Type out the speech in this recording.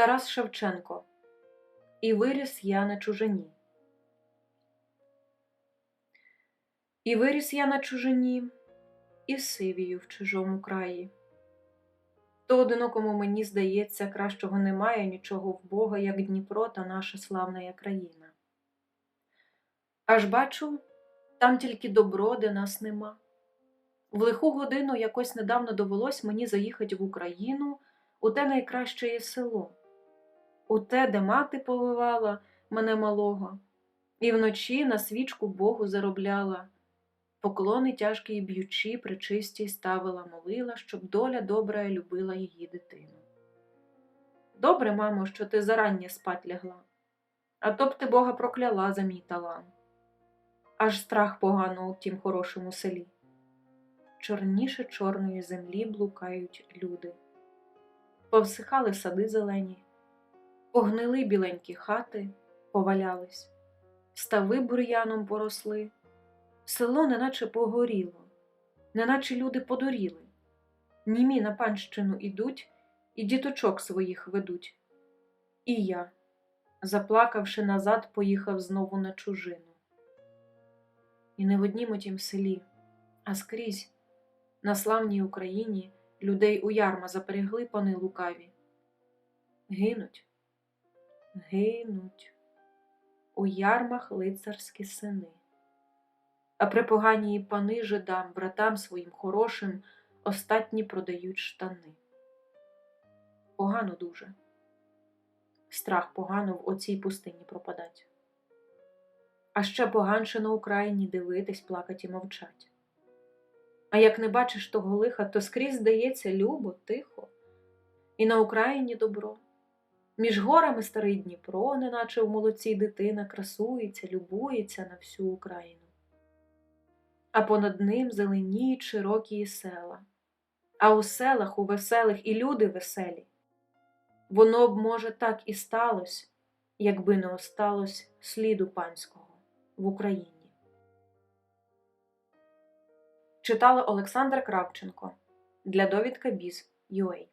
Тарас Шевченко. І виріс я на чужині. І виріс я на чужині, і сивію в чужому краї. То одинокому мені здається, кращого немає нічого в Бога, як Дніпро та наша славна країна. Аж бачу, там тільки добро, де нас нема. В лиху годину якось недавно довелось мені заїхати в Україну у те найкраще село, у те, де мати повивала мене малого, і вночі на свічку Богу заробляла, поклони тяжкі й б'ючі, причисті ставила, молила, щоб доля добра любила її дитину. Добре, мамо, що ти зарання спать лягла, а то б ти Бога прокляла за мій талант. Аж страх погано у тім хорошому селі. Чорніше чорної землі блукають люди. Повсихали сади зелені, погнили біленькі хати, повалялись, стави бур'яном поросли, село неначе погоріло, неначе люди подуріли, німі на панщину ідуть і діточок своїх ведуть. І я, заплакавши назад, поїхав знову на чужину. І не в однім отім селі, а скрізь на славній Україні людей у ярма заперегли пани лукаві. Гинуть, гинуть у ярмах лицарські сини. А припогані пани жидам, братам своїм хорошим, остатні продають штани. Погано дуже. Страх погано в оцій пустині пропадать. А ще поганше на Україні дивитись, плакать і мовчать. А як не бачиш того лиха, то скрізь здається любо, тихо, і на Україні добро. Між горами старий Дніпро, неначе в молодці дитина, красується, любується на всю Україну. А понад ним зеленіють широкі села, а у селах, у веселих і люди веселі. Воно б, може, так і сталося, якби не осталось сліду панського в Україні. Читала Олександра Кравченко для довідка Біз.UA